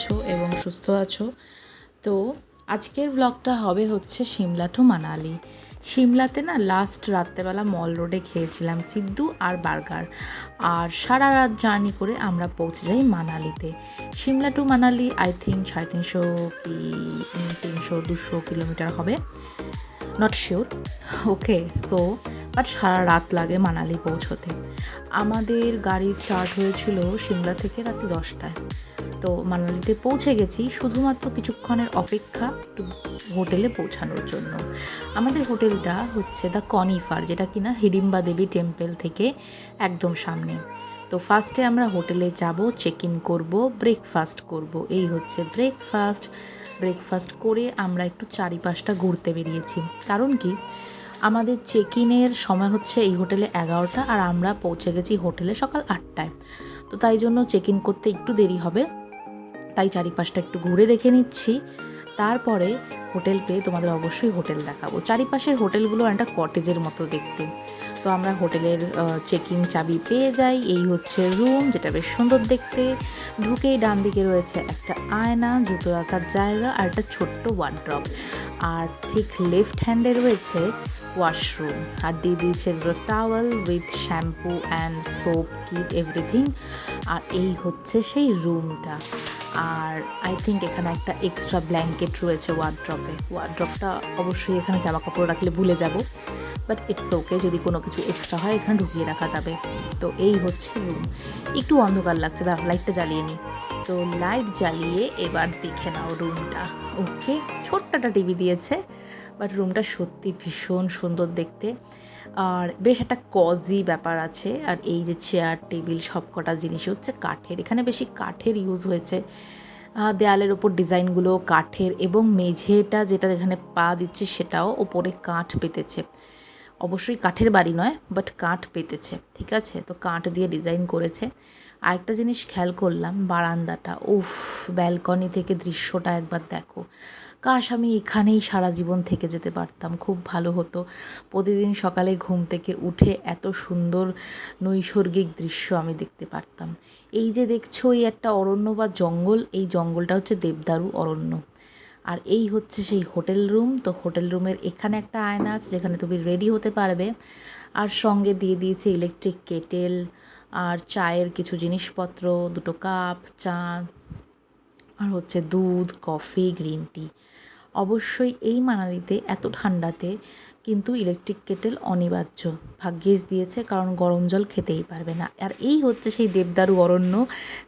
আছো এবং সুস্থ আছো। তো আজকের ব্লগটা হবে হচ্ছে সিমলা টু মানালি। সিমলাতে না লাস্ট রাত্রেবেলা মল রোডে খেয়েছিলাম সিদ্ধু আর বার্গার। আর সারা রাত জার্নি করে আমরা পৌঁছে যাই মানালিতে। Shimla to Manali I think সাড়ে তিনশো কি তিনশো, দুশো কিলোমিটার হবে। Not sure okay so but সারা রাত লাগে মানালি পৌঁছোতে। আমাদের গাড়ি স্টার্ট হয়েছিল সিমলা থেকে রাত্রি দশটায়। তো মানালিতে পৌঁছে গেছি শুধুমাত্র কিছুক্ষণের অপেক্ষা একটু হোটেলে পৌঁছানোর জন্য। আমাদের হোটেলটা হচ্ছে দ্য কনিফার, যেটা কিনা হিডিম্বা দেবী টেম্পল থেকে একদম সামনে। তো ফার্স্টে আমরা হোটেলে যাব চেক ইন করব ব্রেকফাস্ট করব। এই হচ্ছে ব্রেকফাস্ট ব্রেকফাস্ট করে আমরা একটু চারিপাশটা ঘুরতে বেরিয়েছি। কারণ কি? আমাদের চেক ইনের সময় হচ্ছে এই হোটেলে এগারোটা আর আমরা পৌঁছে গেছি হোটেলে সকাল আটটায়। তো তাই জন্য চেক ইন করতে একটু দেরি হবে। তাই চারিপাশটা একটু ঘুরে দেখে নিচ্ছি। তারপরে হোটেল পেয়ে তোমাদের অবশ্যই হোটেল দেখাবো। চারিপাশের হোটেলগুলো একটা কটেজের মতো দেখতে। তো আমরা হোটেলের চেক ইন চাবি পেয়ে যাই। এই হচ্ছে রুম, যেটা বেশ সুন্দর দেখতে। ঢুকেই ডান দিকে রয়েছে একটা আয়না, জুতো রাখার জায়গা আর একটা ছোট্ট ওয়ার্ড্রপ আর ঠিক লেফট হ্যান্ডে রয়েছে ওয়াশরুম আর দিয়ে দিয়েছে towel with shampoo and soap kit everything আর এই হচ্ছে সেই রুমটা আর আই থিঙ্ক এখানে একটা এক্সট্রা ব্ল্যাঙ্কেট রয়েছে ওয়ার্ড্রপে ওয়ার্ড্রপটা অবশ্যই এখানে জামা কাপড় রাখলে ভুলে যাব। বাট ইটস ওকে যদি কোনো কিছু এক্সট্রা হয়, এখানে ঢুকিয়ে রাখা যাবে। তো এই হচ্ছে রুম একটু অন্ধকার লাগছে তার লাইটটা জ্বালিয়ে নিই তো লাইট জ্বালিয়ে এবার দেখে নাও রুমটা ওকে ছোট্ট একটা টিভি দিয়েছে। বাট রুমটা সত্যি ভীষণ সুন্দর দেখতে। আর বেশ একটা কজি ব্যাপার আছে। আর এই যে চেয়ার টেবিল সব কটা জিনিস হচ্ছে কাঠের। এখানে বেশি কাঠের ইউজ হয়েছে। দেয়ালের ওপর ডিজাইনগুলো কাঠের এবং মেঝেটা যেটা এখানে পা দিচ্ছে সেটাও ওপরে কাঠ পেতেছে। অবশ্যই কাঠের বাড়ি নয় বাট কাঠ পেতেছে, ঠিক আছে? তো কাঠ দিয়ে ডিজাইন করেছে। আরেকটা জিনিস খেয়াল করলাম, বারান্দাটা। উফ ব্যালকনি থেকে দৃশ্যটা একবার দেখো। কাশ, আমি এখানেই সারা জীবন থেকে যেতে পারতাম। খুব ভালো হতো। প্রতিদিন সকালে ঘুম থেকে উঠে এত সুন্দর নৈসর্গিক দৃশ্য আমি দেখতে পারতাম। এই যে দেখছ, এই একটা অরণ্য বা জঙ্গল, এই জঙ্গলটা হচ্ছে দেবদারু অরণ্য। আর এই হচ্ছে সেই হোটেল রুম। তো হোটেল রুমের এখানে একটা আয়না আছে, যেখানে তুমি রেডি হতে পারবে। আর সঙ্গে দিয়ে দিয়েছে ইলেকট্রিক কেটেল, আর চায়ের কিছু জিনিসপত্র, দুটো কাপ, চা আর হচ্ছে দুধ কফি গ্রিন টি। অবশ্যই এই মানালিতে এত ঠান্ডাতে কিন্তু ইলেকট্রিক কেটেল অনিবার্য। ভাগ্যিস দিয়েছে, কারণ গরম জল খেতেই পারবে না। আর এই হচ্ছে সেই দেবদারু অরণ্য,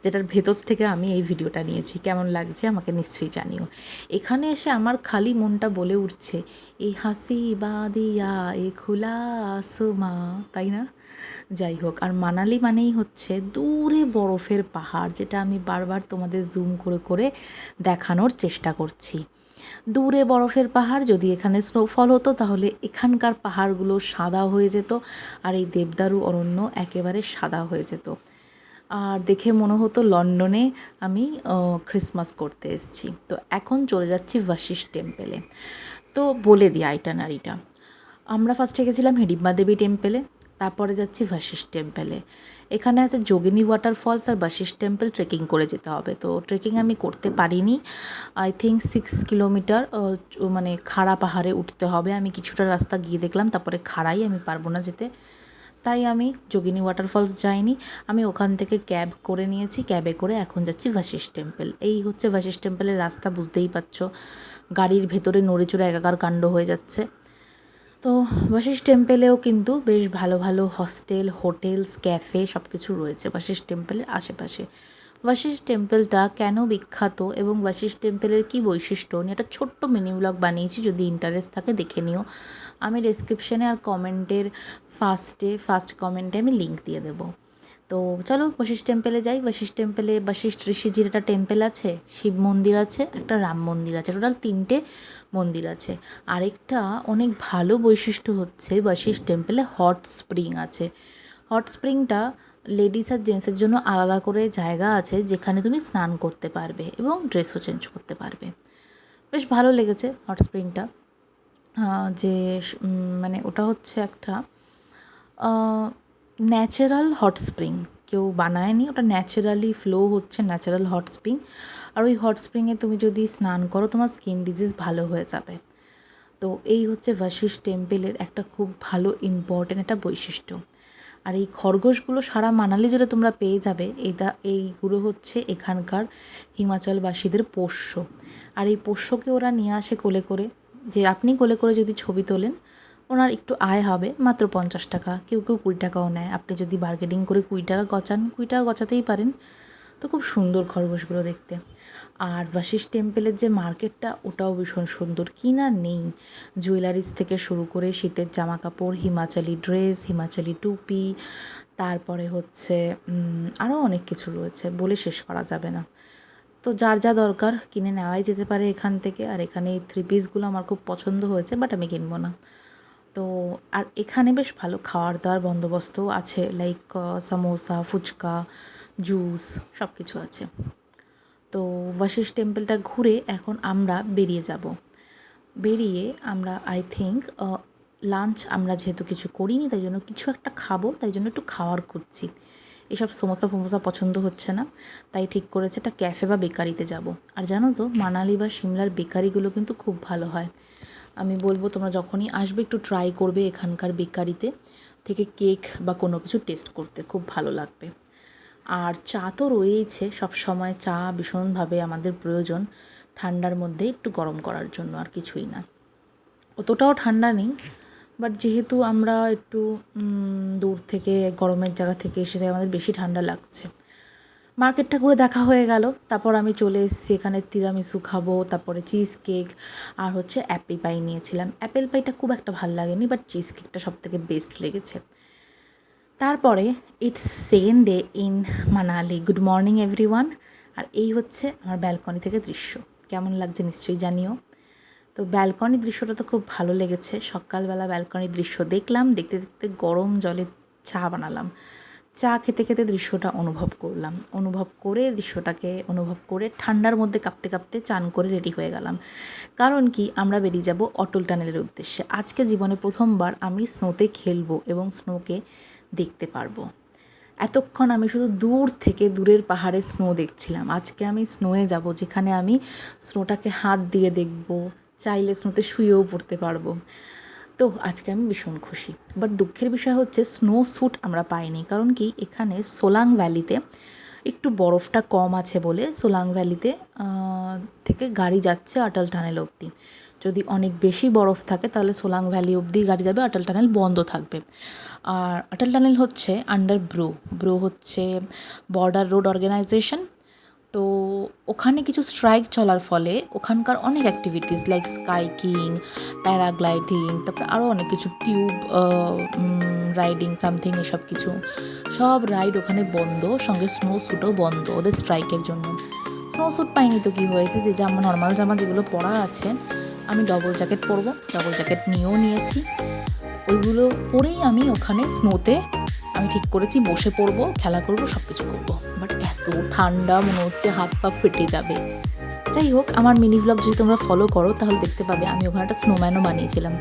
যেটার ভেতর থেকে আমি এই ভিডিওটা নিয়েছি। কেমন লাগছে আমাকে নিশ্চয়ই জানিও। এখানে এসে আমার খালি মনটা বলে উঠছে এই হাসি বাদিয়া এ খোলা আসমা। তাই না? যাই হোক, আর মানালি মানেই হচ্ছে দূরে বরফের পাহাড়, যেটা আমি বারবার তোমাদের জুম করে করে দেখানোর চেষ্টা করছি। দূরে বরফের পাহাড়, যদি এখানে স্নোফল হতো, তাহলে এখানকার পাহাড়গুলো সাদা হয়ে যেত আর এই দেবদারু অরণ্য একেবারে সাদা হয়ে যেত। আর দেখে মনে হতো লন্ডনে আমি ক্রিসমাস করতে এসেছি। তো এখন চলে যাচ্ছি ভাশিস টেম্পেলে তো বলে দিই আইটানারিটা আমরা ফার্স্টে গেছিলাম হিডিম্বা দেবী টেম্পেলে তারপরে যাচ্ছি ভাশিস টেম্পেলে। এখানে আছে যোগিনী ওয়াটারফলস আর বাশিস টেম্পল ট্রেকিং করে যেতে হবে। তো ট্রেকিং আমি করতে পারিনি। আই থিঙ্ক সিক্স কিলোমিটার মানে খাড়া পাহাড়ে উঠতে হবে। আমি কিছুটা রাস্তা গিয়ে দেখলাম, তারপরে খাড়াই, আমি পারব না যেতে। তাই আমি যোগিনী ওয়াটারফলস যাইনি। আমি ওখান থেকে ক্যাব করে নিয়েছি। ক্যাবে করে এখন যাচ্ছি ভাশিস টেম্পল। এই হচ্ছে ভাশিস টেম্পলের রাস্তা, বুঝতেই পারছ। গাড়ির ভেতরে নড়েচড়ে একাকার কাণ্ড হয়ে যাচ্ছে। তো বাশিস টেম্পেলেও কিন্তু বেশ ভালো ভালো হস্টেল হোটেলস ক্যাফে সব কিছু রয়েছে বাশিস টেম্পেলের আশেপাশে। বাশিস টেম্পেলটা কেন বিখ্যাত এবং বাশিস টেম্পেলের কি বৈশিষ্ট্য? নিয়ে একটা ছোট্ট মিনি ব্লগ বানিয়েছি, যদি ইন্টারেস্ট থাকে দেখে নিও। আমি ডেসক্রিপশানে আর কমেন্টের ফার্স্টে ফার্স্ট কমেন্টে আমি লিঙ্ক দিয়ে দেবো। তো চলো বশিষ্ঠ টেম্পেলে যাই। বশিষ্ঠ টেম্পেলে বশিষ্ঠ ঋষিজির একটা টেম্পেল আছে, শিব মন্দির আছে, একটা রাম মন্দির আছে, টোটাল তিনটে মন্দির আছে। আরেকটা অনেক ভালো বৈশিষ্ট্য হচ্ছে বশিষ্ঠ টেম্পেলে হট স্প্রিং আছে। হট স্প্রিংটা লেডিস আর জেন্টসের জন্য আলাদা করে জায়গা আছে যেখানে তুমি স্নান করতে পারবে এবং ড্রেসও চেঞ্জ করতে পারবে। বেশ ভালো লেগেছে হট স্প্রিংটা। যে মানে ওটা হচ্ছে একটা ন্যাচারাল হট স্প্রিং কেউ বানায়নি, ওটা ন্যাচারালি ফ্লো হচ্ছে ন্যাচারাল হট স্প্রিং আর ওই হট স্প্রিংয়ে তুমি যদি স্নান করো, তোমার স্কিন ডিজিজ ভালো হয়ে যাবে। তো এই হচ্ছে ভাশিস টেম্পেলের একটা খুব ভালো ইম্পর্টেন্ট একটা বৈশিষ্ট্য। আর এই খরগোশগুলো সারা মানালি জুড়ে তোমরা পেয়ে যাবে। এটা এইগুলো হচ্ছে এখানকার হিমাচলবাসীদের পোষ্য। আর এই পোষ্যকে ওরা নিয়ে আসে কোলে করে। যে আপনি কোলে করে যদি ছবি তোলেন ওনার একটু আয় হবে, মাত্র পঞ্চাশ টাকা। কেউ কেউ কুড়ি টাকাও নেয়। আপনি যদি বার্গেনিং করে কুড়ি টাকা গচান, কুড়ি টাকা গচাতেই পারেন। তো খুব সুন্দর খরগোশগুলো দেখতে। আর বাশিস টেম্পেলের যে মার্কেটটা, ওটাও ভীষণ সুন্দর। কি না নেই। জুয়েলারিস থেকে শুরু করে শীতের জামা কাপড় হিমাচলি ড্রেস, হিমাচলি টুপি, তারপরে হচ্ছে আরও অনেক কিছু রয়েছে। বলে শেষ করা যাবে না। তো যার যা দরকার, কিনে নেওয়াই যেতে পারে এখান থেকে। আর এখানে এই থ্রি পিসগুলো আমার খুব পছন্দ হয়েছে বাট আমি কিনবো না। তো, আর এখানে বেশ ভালো খাওয়ার দাওয়ার বন্দোবস্তও আছে লাইক সামোসা ফুচকা জুস সব কিছু আছে। তো ওয়াশিস টেম্পলটা ঘুরে এখন আমরা বেরিয়ে যাব। বেরিয়ে আমরা আই থিঙ্ক লাঞ্চ আমরা যেহেতু কিছু করিনি, তাই জন্য কিছু একটা খাব, তাই জন্য একটু খাওয়ার করছি। এসব সমোসা ফমোসা পছন্দ হচ্ছে না, তাই ঠিক করেছে একটা ক্যাফে বা বেকারিতে যাব। আর জানো তো মানালি বা সিমলার বেকারিগুলো কিন্তু খুব ভালো হয়। আমি বলব তোমরা যখনই আসবে, একটু ট্রাই করবে এখানকার বেকারিতে থেকে কেক বা কোনো কিছু টেস্ট করতে। খুব ভালো লাগবে। আর চা তো রয়েইছে, সব সময় চা ভীষণভাবে আমাদের প্রয়োজন। ঠান্ডার মধ্যে একটু গরম করার জন্য আর কিছুই না। অতটাও ঠান্ডা নেই বাট যেহেতু আমরা একটু দূর থেকে, গরমের জায়গা থেকে এসে আমাদের বেশি ঠান্ডা লাগছে। মার্কেটটা ঘুরে দেখা হয়ে গেল। তারপর আমি চলে এসেছি এখানে তিরামিসু খাব, তারপরে চিজ কেক আর হচ্ছে অ্যাপেল পাই নিয়েছিলাম। অ্যাপেল পাইটা খুব একটা ভালো লাগেনি বাট চিজ কেকটা সব থেকে বেস্ট লেগেছে। তারপরে it's second day in Manali good morning everyone আর এই হচ্ছে আমার ব্যালকনি থেকে দৃশ্য। কেমন লাগছে নিশ্চয়ই জানিও। তো ব্যালকনির দৃশ্যটা তো খুব ভালো লেগেছে। সকালবেলা ব্যালকনির দৃশ্য দেখলাম, দেখতে দেখতে গরম জলে চা বানালাম। চা খেতে খেতে দৃশ্যটা অনুভব করলাম। অনুভব করে দৃশ্যটাকে অনুভব করে ঠান্ডার মধ্যে কাঁপতে কাঁপতে চান করে রেডি হয়ে গেলাম। কারণ কি? আমরা বেরিয়ে যাব অটল টানেলের উদ্দেশ্যে। আজকে জীবনে প্রথমবার আমি স্নোতে খেলব এবং স্নোকে দেখতে পারব। এতক্ষণ আমি শুধু দূর থেকে দূরের পাহাড়ে স্নো দেখছিলাম। আজকে আমি স্নোয়ে যাব, যেখানে আমি স্নোটাকে হাত দিয়ে দেখব, চাইলে স্নোতে শুয়েও পড়তে পারব। তো আজকে আমি ভীষণ খুশি। বাট দুঃখের বিষয় হচ্ছে স্নো স্যুট আমরা পাইনি। কারণ কি, এখানে সোলাং ভ্যালিতে একটু বরফটা কম আছে বলে সোলাং ভ্যালিতে থেকে গাড়ি যাচ্ছে অটল টানেল অবধি। যদি অনেক বেশি বরফ থাকে, তাহলে সোলাং ভ্যালি অবধি গাড়ি যাবে অটল টানেল বন্ধ থাকবে। আর অটল টানেল হচ্ছে আন্ডার ব্রো ব্রো হচ্ছে বর্ডার রোড অর্গানাইজেশন তো ওখানে কিছু স্ট্রাইক চলার ফলে ওখানকার অনেক অ্যাক্টিভিটিস লাইক স্কাইকিং প্যারাগ্লাইডিং তারপরে আরও অনেক কিছু টিউব রাইডিং সামথিং এসব কিছু। সব রাইড ওখানে বন্ধ, সঙ্গে স্নো শ্যুটও বন্ধ ওদের স্ট্রাইকের জন্য। স্নো শ্যুট পাইনি তো কী হয়েছে? যে জামা নর্মাল জামা যেগুলো পরা আছে, আমি ডবল জ্যাকেট পরবো ডবল জ্যাকেট নিয়েও নিয়েছি। ওইগুলো পরেই আমি ওখানে স্নোতে আমি ঠিক করেছি, বসে পড়ব, খেলা করব সব কিছু করব। এত ঠান্ডা মনে হচ্ছে, হাত পা ফেটে যাবে। যাই হোক, আমার মিনি ব্লগ যদি তোমরা ফলো করো, তাহলে দেখতে পাবে আমি ওখানে একটা স্নোম্যানও বানিয়েছিলাম।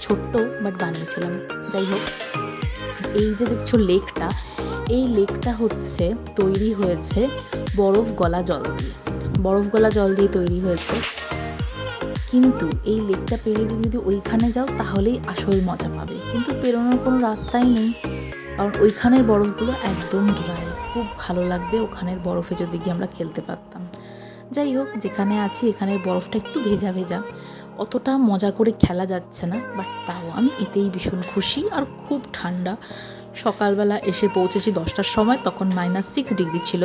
ছোট্ট বাট বানিয়েছিলাম। যাই হোক এই যে দেখছ লেকটা এই লেকটা হচ্ছে তৈরি হয়েছে বরফ গলা জল দিয়ে। বরফ গলা জল দিয়ে তৈরি হয়েছে। কিন্তু এই লেকটা পেরিয়ে যদি ওইখানে যাও, তাহলেই আসল মজা পাবে। কিন্তু পেরোনোর কোনো রাস্তাই নেই। কারণ ওইখানের বরফগুলো একদম ড্রাই খুব ভালো লাগবে ওখানের বরফে যদি গিয়ে আমরা খেলতে পারতাম। যাই হোক, যেখানে আছি এখানের বরফটা একটু ভেজা ভেজা। অতটা মজা করে খেলা যাচ্ছে না বাট তাও আমি এতেই ভীষণ খুশি আর খুব ঠান্ডা। সকালবেলা এসে পৌঁছেছি দশটার সময়, তখন মাইনাস সিক্স ডিগ্রি ছিল।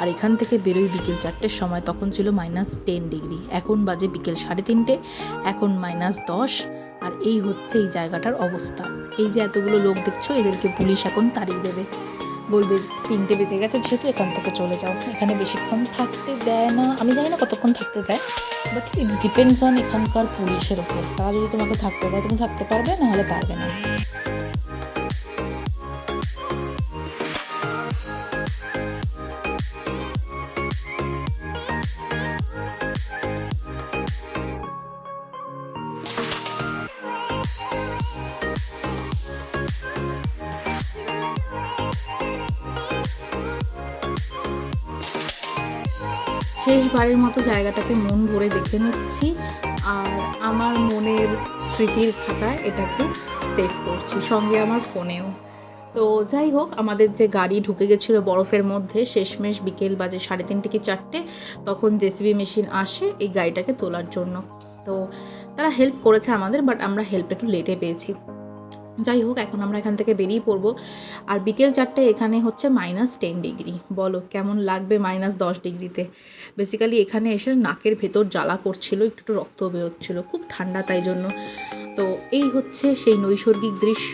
আর এখান থেকে বেরোই বিকেল চারটের সময়, তখন ছিল মাইনাস টেন ডিগ্রি এখন বাজে বিকেল সাড়ে তিনটে, এখন মাইনাস দশ। আর এই হচ্ছে এই জায়গাটার অবস্থা। এই যে এতগুলো লোক দেখছ, এদেরকে পুলিশ এখন তাড়িয়ে দেবে। বলবে, তিনটে বেজে গেছে, যেহেতু এখান থেকে চলে যাও। এখানে বেশিক্ষণ থাকতে দেয় না। আমি জানি না কতক্ষণ থাকতে দেয় বাট ইটস ডিপেন্ডস অন এখানকার পুলিশের ওপর তারা যদি তোমাকে থাকতে দেয়, তুমি থাকতে পারবে, নাহলে পারবে না। শেষবারের মতো জায়গাটাকে মন ভরে দেখে নিচ্ছি আর আমার মনের স্মৃতির খাতায় এটাকে সেভ করছি, সঙ্গে আমার ফোনেও। তো যাই হোক, আমাদের যে গাড়ি ঢুকে গেছিল বরফের মধ্যে, শেষমেশ বিকেল বাজে সাড়ে তিনটে কি চারটে, তখন জেসিবি মেশিন আসে এই গাড়িটাকে তোলার জন্য। তো তারা হেল্প করেছে আমাদের বাট আমরা হেল্প একটু লেটে পেয়েছি। যাই হোক, এখন আমরা এখান থেকে বেরিয়ে পড়ব। আর বিকেল চারটে এখানে হচ্ছে মাইনাস টেন ডিগ্রি বলো, কেমন লাগবে মাইনাস দশ ডিগ্রিতে বেসিক্যালি এখানে এসে নাকের ভেতর জ্বালা করছিল, একটু একটু রক্ত বেরোচ্ছিলো, খুব ঠান্ডা তাই জন্য। তো এই হচ্ছে সেই নৈসর্গিক দৃশ্য।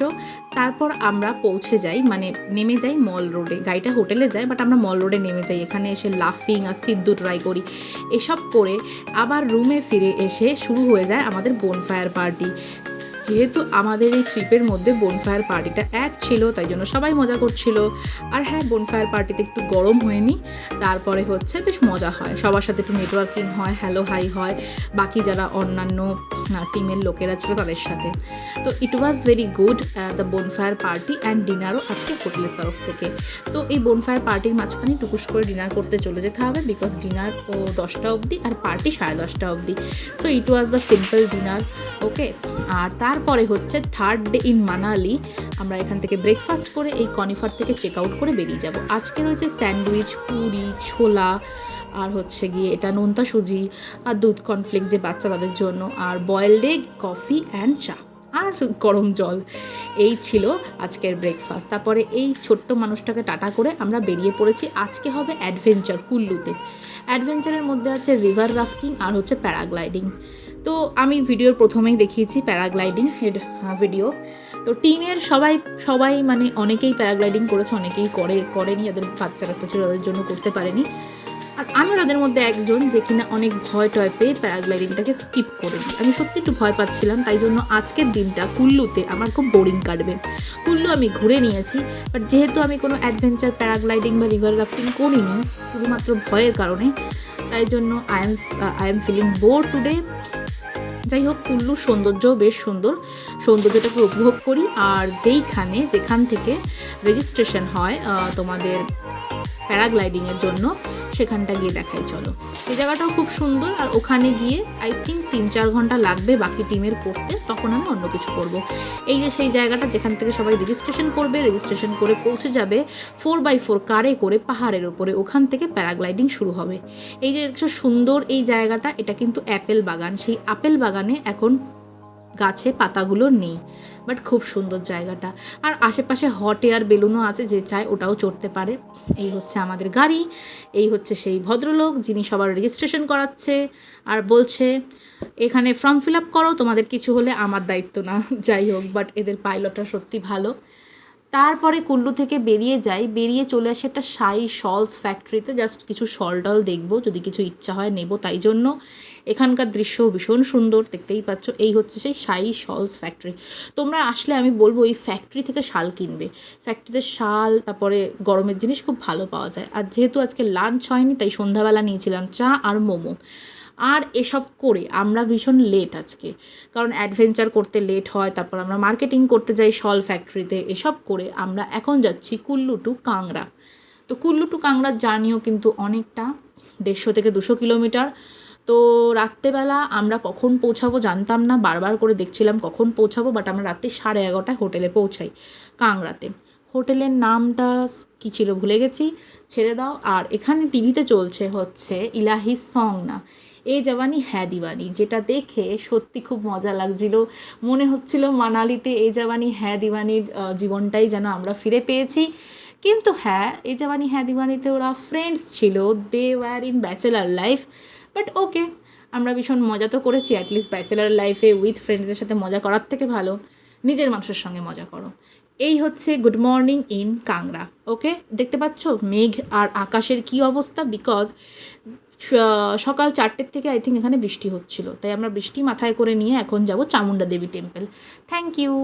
তারপর আমরা পৌঁছে যাই মানে নেমে যাই মল রোডে গাড়িটা হোটেলে যায় বাট আমরা মল রোডে নেমে যাই। এখানে এসে লাফিং আর সিদ্ধু ট্রাই করি। এসব করে আবার রুমে ফিরে এসে শুরু হয়ে যায় আমাদের বোনফায়ার পার্টি যেহেতু আমাদের এই ট্রিপের মধ্যে বোনফায়ার পার্টিটা অ্যাড ছিল, তাই জন্য সবাই মজা করছিল। আর হ্যাঁ বোনফায়ার পার্টিতে একটু গরম হয়নি, তারপরে হচ্ছে বেশ মজা হয়। সবার সাথে একটু নেটওয়ার্কিং হয় হ্যালো হাই হয়। বাকি যারা অন্যান্য টিমের লোকেরা ছিল তাদের সাথে। তো it was very good the bonfire party and ডিনারও আজকে হোটেলের তরফ থেকে। তো এই বোনফায়ার পার্টির মাঝখানে টুকুস করে ডিনার করতে চলে যেতে হবে বিকজ ডিনার ও দশটা অবধি আর পার্টি সাড়ে দশটা অবধি। So it was the simple dinner okay আর তারপরে হচ্ছে থার্ড ডে ইন মানালি আমরা এখান থেকে ব্রেকফাস্ট করে এই কনিফার থেকে চেক আউট করে বেরিয়ে যাব। আজকে রয়েছে স্যান্ডউইচ পুরি, ছোলা, আর হচ্ছে গিয়ে এটা নোনতা সুজি আর দুধ কর্নফ্লেক্স যে বাচ্চা তাদের জন্য, আর বয়েলড এগ কফি অ্যান্ড চা, আর গরম জল। এই ছিল আজকের ব্রেকফাস্ট তারপরে এই ছোট্ট মানুষটাকে টাটা করে আমরা বেরিয়ে পড়েছি। আজকে হবে অ্যাডভেঞ্চার কুল্লুতে। অ্যাডভেঞ্চারের মধ্যে আছে রিভার রাফটিং আর হচ্ছে প্যারাগ্লাইডিং তো আমি ভিডিওর প্রথমেই দেখিয়েছি প্যারাগ্লাইডিং হেড ভিডিও তো টিমের সবাই সবাই মানে অনেকেই প্যারাগ্লাইডিং করেছে, অনেকেই করে, করেনি যাদের বাচ্চা কাচ্চা ছিল তাদের জন্য করতে পারেনি। আর আমি তাদের মধ্যে একজন যে কিনা অনেক ভয় টয় পেয়ে প্যারাগ্লাইডিংটাকে স্কিপ করে দিই। আমি সত্যি একটু ভয় পাচ্ছিলাম, তাই জন্য আজকের দিনটা কুল্লুতে আমার খুব বোরিং কাটবে। কুল্লু আমি ঘুরে নিয়েছি বাট যেহেতু আমি কোনো অ্যাডভেঞ্চার প্যারাগ্লাইডিং বা রিভার রাফটিং করিনি, শুধুমাত্র ভয়ের কারণে, তাই জন্য I am I am feeling bore today যাই হোক, কুল্লুর সৌন্দর্যও বেশ সুন্দর। সৌন্দর্যটাকে উপভোগ করি আর যেইখানে, যেখান থেকে রেজিস্ট্রেশন হয় তোমাদের প্যারাগ্লাইডিংয়ের জন্য সেখানটা গিয়ে দেখাই, চলো। এই জায়গাটাও খুব সুন্দর, আর ওখানে গিয়ে আই থিঙ্ক তিন চার ঘণ্টা লাগবে বাকি টিমের করতে, তখন আমি অন্য কিছু করব। এই যে সেই জায়গাটা যেখান থেকে সবাই রেজিস্ট্রেশন করবে রেজিস্ট্রেশন করে পৌঁছে যাবে ফোর বাই ফোর কারে করে পাহাড়ের ওপরে, ওখান থেকে প্যারাগ্লাইডিং শুরু হবে। এই যে সুন্দর এই জায়গাটা, এটা কিন্তু অ্যাপেল বাগান। সেই আপেল বাগানে এখন গাছে পাতাগুলো নেই। বাট খুব সুন্দর জায়গাটা। আর আশেপাশে হট এয়ার বেলুনও আছে যে চায় ওটাও চড়তে পারে। এই হচ্ছে আমাদের গাড়ি। এই হচ্ছে সেই ভদ্রলোক যিনি সবার রেজিস্ট্রেশন করাচ্ছে আর বলছে, এখানে ফর্ম ফিল আপ করো, তোমাদের কিছু হলে আমার দায়িত্ব না যাই হোক বাট এদের পাইলটটা সত্যি ভালো। তারপরে কুল্লু থেকে বেরিয়ে যাই। বেরিয়ে চলে আসি একটা সাই শলস ফ্যাক্টরিতে জাস্ট কিছু শল টল দেখব, যদি কিছু ইচ্ছা হয় নেব তাই জন্য। এখানকার দৃশ্য ভীষণ সুন্দর, দেখতেই পাচ্ছ। এই হচ্ছে সেই সাই শলস ফ্যাক্টরি তোমরা আসলে আমি বলব এই ফ্যাক্টরি থেকে শাল কিনবে। ফ্যাক্টরিতে শাল, তারপরে গরমের জিনিস খুব ভালো পাওয়া যায়। আর যেহেতু আজকে লাঞ্চ হয়নি, তাই সন্ধ্যাবেলা নিয়েছিলাম চা আর মোমো। আর এসব করে আমরা ভীষণ লেট আজকে। কারণ অ্যাডভেঞ্চার করতে লেট হয়, তারপর আমরা মার্কেটিং করতে যাই, শল ফ্যাক্টরিতে এসব করে আমরা এখন যাচ্ছি কুল্লু টু কাংড়া। তো কুল্লু টু কাংড়ার জার্নিও কিন্তু অনেকটা দেড়শো থেকে দুশো কিলোমিটার। তো রাত্রেবেলা আমরা কখন পৌঁছাবো জানতাম না, বারবার করে দেখছিলাম কখন পৌঁছাবো বাট আমরা রাত্রি সাড়ে এগারোটায় হোটেলে পৌঁছাই কাংড়াতে। হোটেলের নামটা কী ছিল ভুলে গেছি, ছেড়ে দাও। আর এখানে টিভিতে চলছে হচ্ছে ইলাহি সং না এ জওয়ানি হ্যাঁ দিওয়ানি যেটা দেখে সত্যি খুব মজা লাগছিল। মনে হচ্ছিল মানালিতে এ জওয়ানি হ্যাঁ দিওয়ানির জীবনটাই যেন আমরা ফিরে পেয়েছি। কিন্তু হ্যাঁ এ জওয়ানি হ্যাঁ দিওয়ানিতে ওরা ফ্রেন্ডস ছিল they were in bachelor life but okay আমরা ভীষণ মজা তো করেছি অ্যাটলিস্ট ব্যাচেলার লাইফে উইথ ফ্রেন্ডসদের সাথে মজা করার থেকে ভালো, নিজের মানুষের সঙ্গে মজা করো। এই হচ্ছে good morning in Kangra okay দেখতে পাচ্ছ, মেঘ আর আকাশের কি অবস্থা? বিকজ সকাল চারটের থেকে আই থিঙ্ক এখানে বৃষ্টি হচ্ছিল। তাই আমরা বৃষ্টি মাথায় করে নিয়ে এখন যাব Chamunda Devi temple thank you